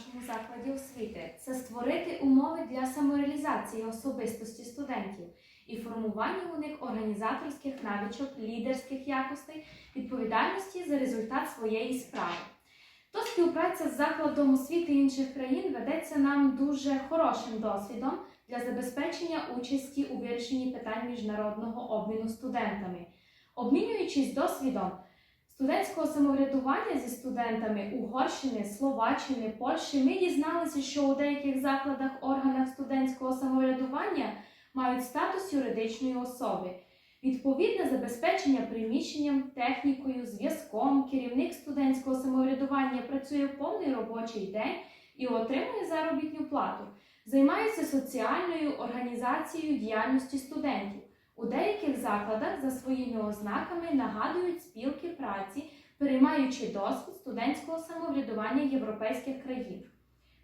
нашому закладі освіти це створити умови для самореалізації особистості студентів і формування у них організаторських навичок, лідерських якостей, відповідальності за результат своєї справи. То співпраця з закладом освіти інших країн ведеться нам дуже хорошим досвідом для забезпечення участі у вирішенні питань міжнародного обміну студентами. Обмінюючись досвідом студентського самоврядування зі студентами Угорщини, Словаччини, Польщі, ми дізналися, що у деяких закладах органах студентського самоврядування мають статус юридичної особи. Відповідне забезпечення приміщенням, технікою, зв'язком, керівник студентського самоврядування працює повний робочий день і отримує заробітну плату. Займається соціальною організацією діяльності студентів. У деяких закладах за своїми ознаками нагадують спілки праці, переймаючи досвід студентського самоврядування європейських країн.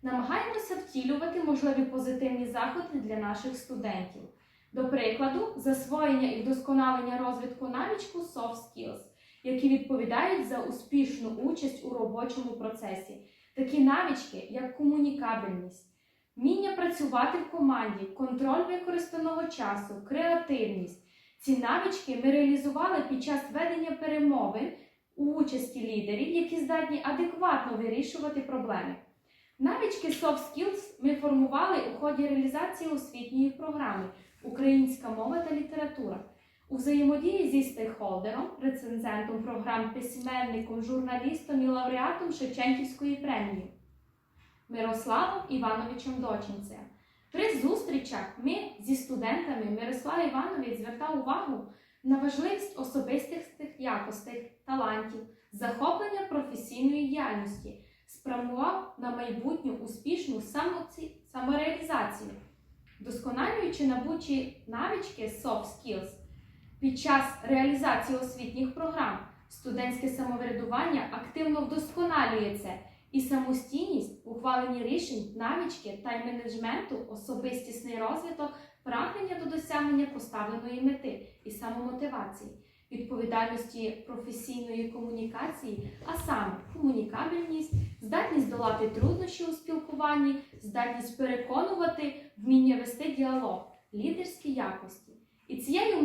Намагаємося втілювати можливі позитивні заходи для наших студентів. До прикладу, засвоєння і вдосконалення розвитку навичку soft skills, які відповідають за успішну участь у робочому процесі. Такі навички, як комунікабельність, вміння працювати в команді, контроль використаного часу, креативність. Ці навички ми реалізували під час ведення перемовин у участі лідерів, які здатні адекватно вирішувати проблеми. Навички soft skills ми формували у ході реалізації освітньої програми Українська мова та література у взаємодії зі стейкхолдером, рецензентом програм, письменником, журналістом і лауреатом Шевченківської премії Мирославом Івановичем Дочинцем. При зустрічах ми зі студентами Мирослав Іванович звертав увагу на важливість особистих якостей, талантів, захоплення професійної діяльності, спрямував на майбутню успішну самореалізацію, досконалюючи набучі навички soft skills під час реалізації освітніх програм. Студентське самоврядування активно вдосконалюється і самостійність, ухвалення рішень, навички тайм-менеджменту, особистісний розвиток, прагнення до досягнення поставленої мети і самомотивації, відповідальності професійної комунікації, а саме комунікабельність, здатність долати труднощі у спілкуванні, здатність переконувати, вміння вести діалог, лідерські якості. І цією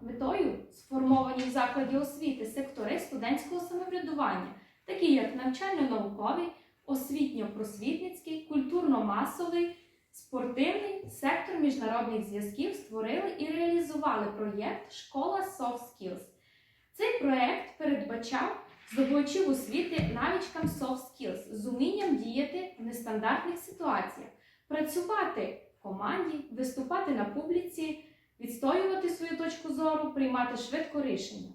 метою сформовані в закладі освіти сектори студентського самоврядування, такі як навчально-науковий, освітньо-просвітницький, культурно-масовий, спортивний, сектор міжнародних зв'язків створили і реалізували проєкт Школа Soft Skills. Цей проєкт передбачав здобувачів освіти навичкам soft skills з умінням діяти в нестандартних ситуаціях, працювати в команді, виступати на публіці, відстоювати свою точку зору, приймати швидко рішення.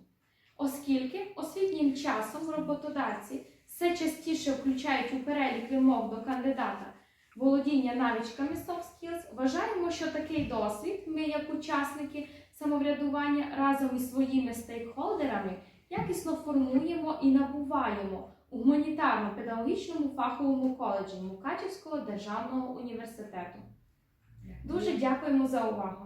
Оскільки освітнім часом роботодавці все частіше включають у перелік вимог до кандидата володіння навичками soft skills, вважаємо, що такий досвід ми, як учасники самоврядування, разом із своїми стейкхолдерами якісно формуємо і набуваємо у гуманітарно-педагогічному фаховому коледжі Мукачівського державного університету. Дуже дякуємо за увагу!